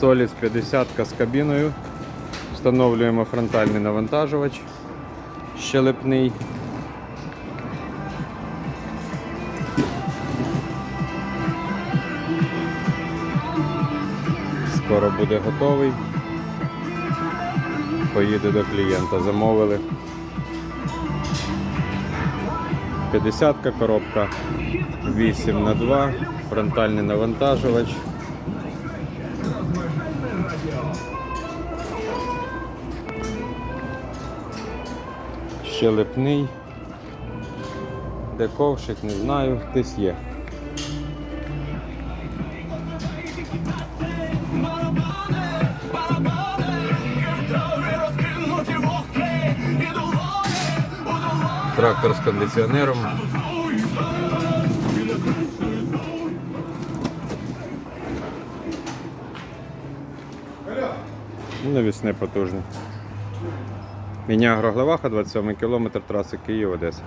Соліс 50 з кабіною. Встановлюємо фронтальний навантажувач щелепний. Скоро буде готовий. Поїде до клієнта. Замовили. 50 коробка 8 на 2 фронтальний навантажувач. Щелепний. Де ковшик, не знаю, десь є. Трактор з кондиціонером. Навісне потужне. Міня Гроглеваха, 27 км траси Київ-Одеса.